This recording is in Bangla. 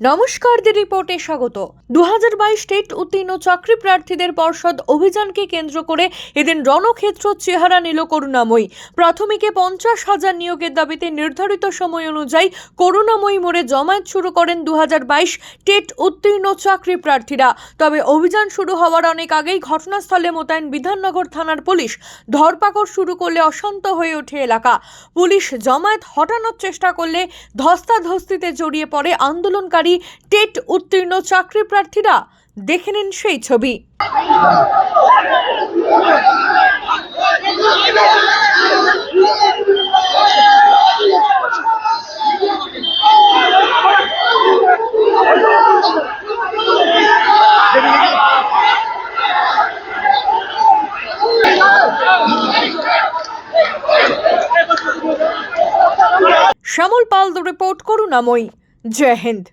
নমস্কার দি রিপোর্টে স্বাগত। দু হাজার বাইশ স্টেট উত্তীর্ণ চাকরি প্রার্থীদের পর্ষদ অভিযানকে কেন্দ্র করে এদিন রণক্ষেত্র চেহারা নিল করুণাময়ী। প্রাথমিকে পঞ্চাশ হাজার নিয়োগের দাবিতে নির্ধারিত সময় অনুযায়ী করুণাময়ী মোড়ে জমায়েত শুরু করেন দু হাজার বাইশ টেট উত্তীর্ণ চাকরি প্রার্থীরা। তবে অভিযান শুরু হওয়ার অনেক আগেই ঘটনাস্থলে মোতায়েন বিধাননগর থানার পুলিশ ধরপাকড় শুরু করলে অশান্ত হয়ে ওঠে এলাকা। পুলিশ জমায়েত হটানোর চেষ্টা করলে ধস্তাধস্তিতে জড়িয়ে পড়ে আন্দোলনকারী টেট উত্তীর্ণ চাকরি প্রার্থীরা দেখে নিন সেই ছবি। শ্যামল পাল রিপোর্ট করুণাময়ী। জয় হিন্দ।